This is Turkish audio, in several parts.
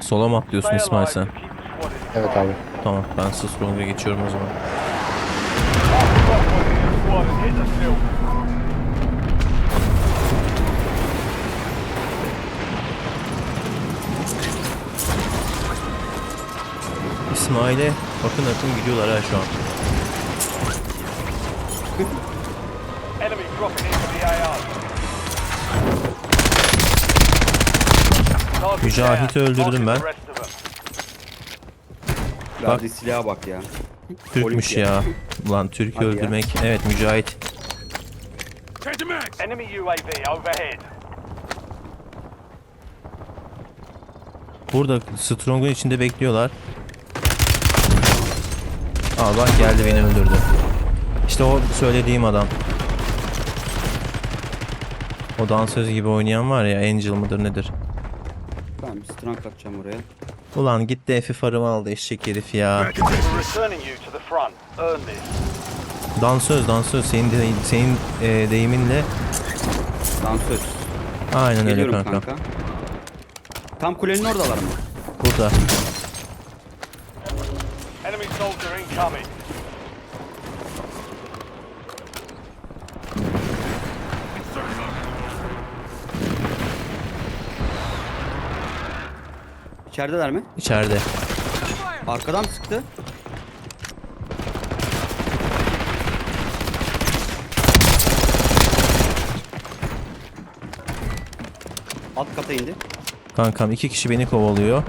Sola mı atlıyorsun İsmail sen? Evet abi. Tamam ben Strong'a geçiyorum o zaman. İsmail'e bakın akın gidiyorlar ha şu an. Enemy dropping into the AO. Mücahit'i öldürdüm ben. them. Verdiği silaha bak ya. Türkmüş ya. Ulan Türk'ü Hadi ya. öldürmek. Evet Mücahit. Enemy UAV overhead. Burada Strong'un içinde bekliyorlar. Aa bak geldi beni öldürdü. İşte o söylediğim adam. O dansöz gibi oynayan var ya Angel mıdır nedir? Stran katacağım oraya. Ulan gitti Efi farımı aldı eşek herif ya. Dansöz dansöz senin de, senin e, deyiminle Dansöz. aynen öyle Geliyorum kanka. kanka. Tam kulenin oradalar mı? Burada. Enemy soldier incoming. İçerideler mi? içeride. Arkadan sıktı? Alt kata indi. Kankam iki kişi beni kovalıyor.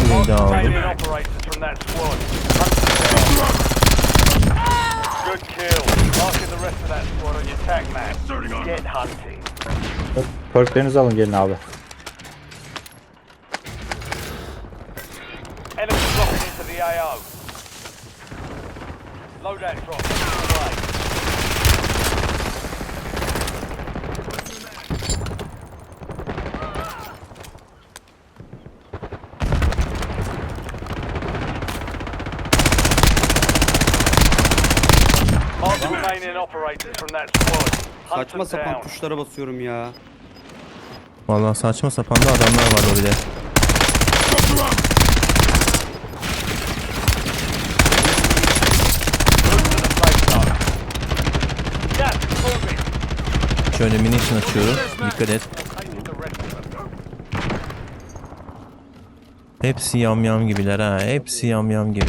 Birini de aldım. Remaining operators from that squad. Hunt them down. Good kill. Marking the rest of that squad on your tag map. Get hunting. Perklerinizi alın gelin abi. Enemy dropping into the AO. Loadout drop. Right. Mark the remaining operators from that squad. Hunt Saçma them sapan down. tuşlara basıyorum ya. Vallahi saçma sapan da adamlar var orada. Move to the safe zone. Gas is moving. Şöyle munition açıyorum. Dikkat et. Taking the rest of them. Hepsi yamyam gibiler ha. Hepsi yamyam gibi.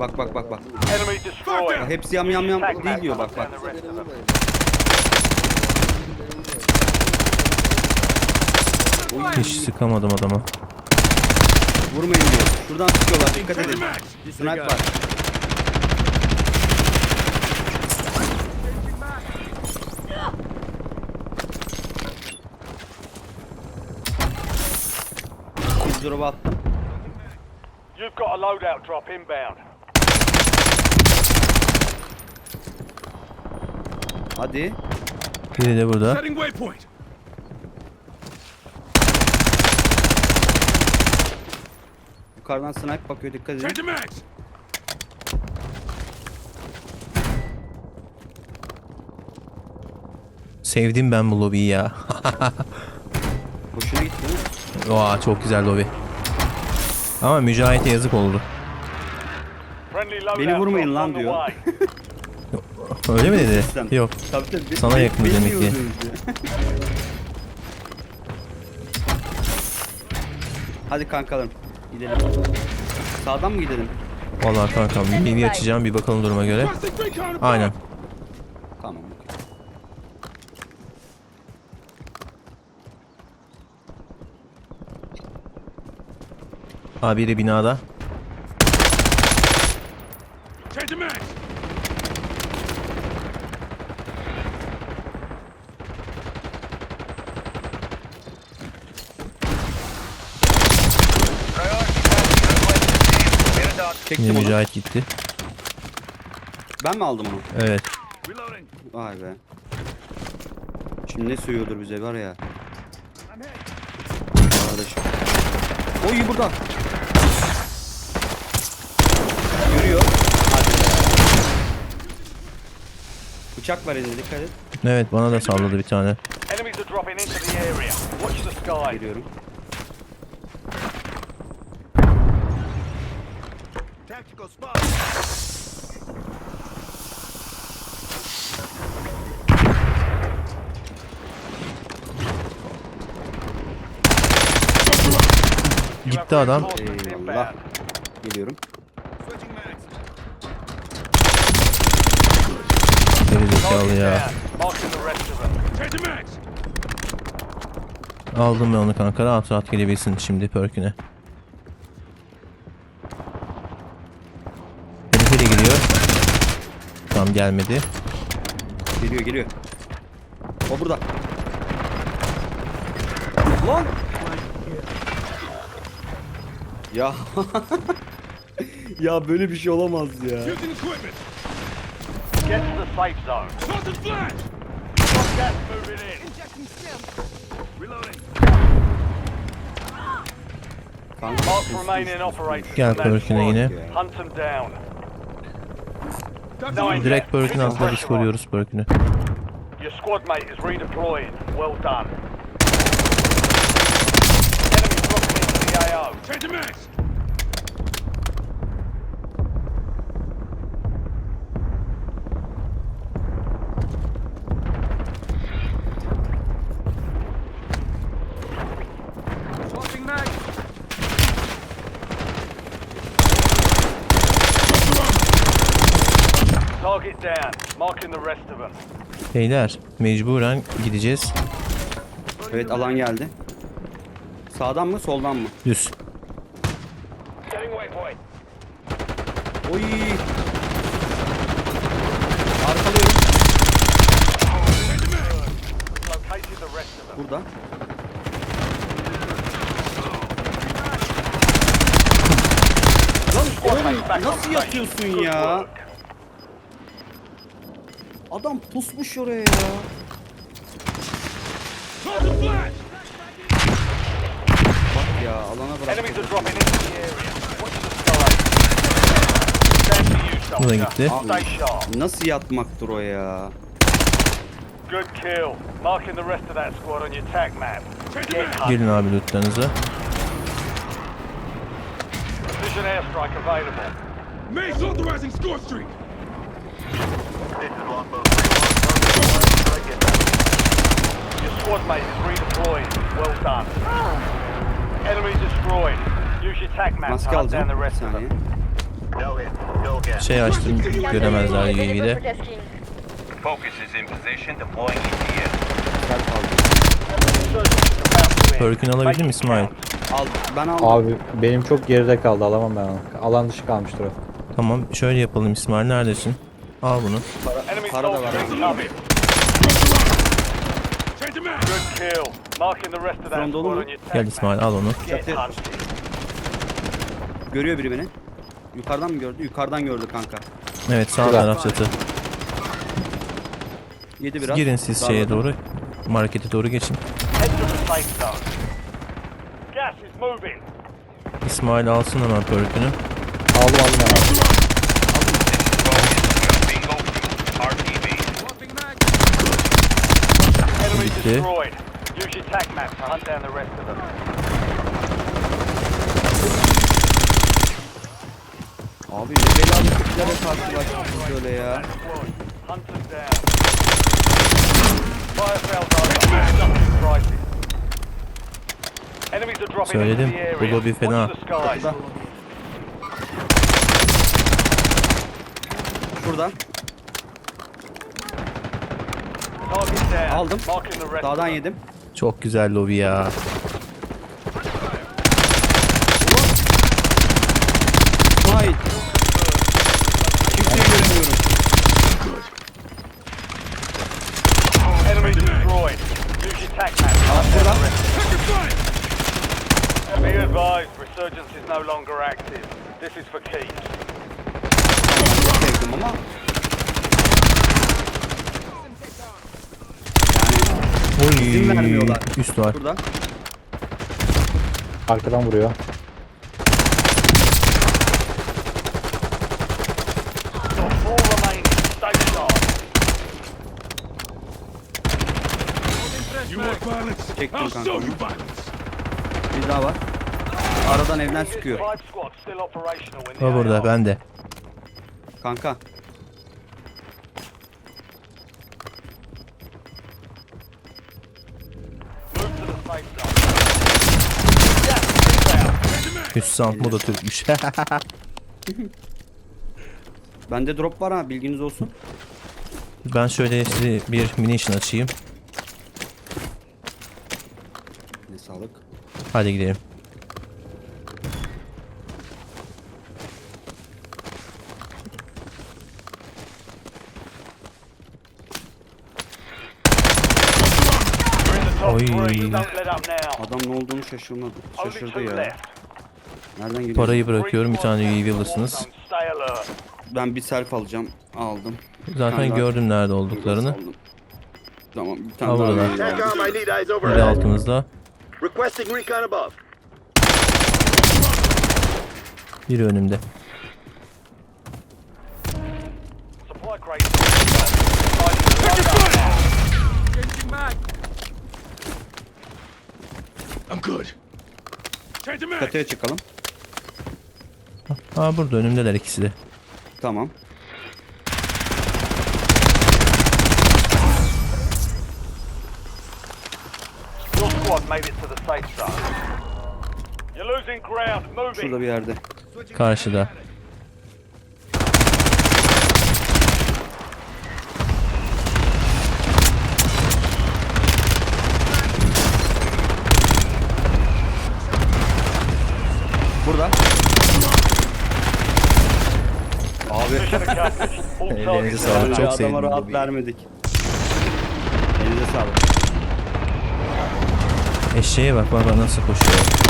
Bak bak bak bak. Enemy destroyed. Bak hepsi yam yam yam değil diyor bak bak. Hiç sıkamadım adama. Vurmayın diyor. Şuradan sıkıyorlar dikkat edin. Sniper var. Bir drop'a attım. You've got a loadout drop inbound. Hadi. Biri de burada. Setting waypoint. Yukarıdan sniper bakıyor dikkat edin. Change. Sevdim ben bu lobiyi ya. Hoşuna gitti mi? Vaa çok güzel lobi. Ama Mücahit'e yazık oldu. Beni vurmayın lan diyor. Öyle mi dedi? Sen- Yok. Tabii tabii. Sana yakın Beni demek ki. Hadi kankalarım. Gidelim. Sağdan mı gidelim? Vallahi kankam bir açacağım bir bakalım duruma göre. Aynen. Tamam. okey. Aa biri binada. Change the mags. Çektim Yine onu. Mücahit gitti. Ben mi aldım onu? Evet. Vay be. Şimdi ne söylüyordur bize var ya. Arkadaşım. Oy burada. Görüyor. Hadi be. Bıçak var elinde dikkat et. Evet bana da salladı bir tane. Enemies are dropping into the area. Watch the sky. Geliyorum. Tactical spot. Gitti adam. Eyvallah. Geliyorum. Switching mags. Geri zekalı Target ya. Aldım ben onu kanka rahat rahat gelebilsin şimdi perküne. Heriferi geliyor. Tam gelmedi. Geliyor geliyor. O burada. Lan. Ya. ya böyle bir şey olamaz ya. Get to the safe zone. Moving in. Reloading. Operators. Gel squad. yine. Hunt them down. Direkt the altında biz koruyoruz perkünü. Your squad mate is redeploying. Well done. Enemy dropping into the AO. Changing mags. Swapping mags. Target down. Marking the rest of them. Beyler mecburen gideceğiz. Evet alan geldi. Sağdan mı soldan mı? Düz. Oy. Arkalıyorum. Burada. Lan oğlum nasıl yatıyorsun ya? Adam pusmuş oraya ya. Bak ya alana bırak. Bu da gitti. Sharp. Nasıl yatmaktır o ya? Good kill. Marking the rest of that squad on your tac map. Gelin abi lootlarınıza. Precision airstrike available. Mace authorizing score streak. Your squad mate is redeployed. Well done. Enemy destroyed. Use your tac map to Maske hunt down alacağım. the Bir rest of saniye. them. Şey açtım göremezler UAV'de. Focus is in position, deploying EPS. Gel kaldı. Insurgents about to end. Perkün alabildin mi İsmail? Al ben aldım. Abi benim çok geride kaldı alamam ben onu. Alan dışı kalmıştır o. Tamam şöyle yapalım İsmail neredesin? Al bunu. Enemy Para da var. soldiers incoming. Changing mags. Good kill. Marking the rest of that Front squad dolu mu? on your tac Gel map. İsmail al onu. Get Çatı. hunted. Görüyor biri beni. Yukarıdan mı gördü? Yukarıdan gördü kanka. Evet sağ taraf çatı. Yedi biraz. Girin siz şeye Darladım. doğru. Markete doğru geçin. Head to the safe zone. Gas is moving. İsmail alsın hemen perkünü. Aldım aldım ben abi. Bingo fuel, RTV. Swapping mags. Enemy Bitti. destroyed. Use your tac map to hunt down the rest of them. Abi ne belalı tiplere karşılaştık böyle ya. Söyledim, bu area. lobi fena. Şuradan. Aldım. Dağdan yedim. Çok güzel lobi ya. Kimseyi göremiyorum. Enemy destroyed. Use your tac map. Be advised, resurgence is no longer active. This is for keeps. Sevdim ama. Oy. İzin vermiyorlar. Üst var. Buradan. Arkadan vuruyor. Four remaining. Çektim Bir daha var. Aradan evden sıkıyor. Five Ha burada AR. bende. Kanka Hüsam bu da Türkmüş. Bende drop var ha bilginiz olsun. ben şöyle size bir munition açayım. Ne sağlık. Hadi gidelim. You're in the top Oy. Adam ne olduğunu şaşırmadı. Şaşırdı ya. Nereden geliyor? Parayı bırakıyorum bir tane UAV alırsınız. Ben bir self alacağım. Aldım. Zaten gördüm nerede olduklarını. Aldım. Tamam bir tane daha. TACOM, I need eyes Biri overhead. altımızda. Requesting recon above. Biri önümde. Supply crate. Loaded up. Changing mag. I'm good. Çatıya çıkalım. Aa burada önümdeler ikisi de. Tamam. Your squad made it to the safe zone. You're losing ground. Şurada bir yerde. Karşıda. Ellerinize sağlık. Çok Adama sevdim bu rahat vermedik. Elinize sağlık. Eşeğe bak bak nasıl koşuyor.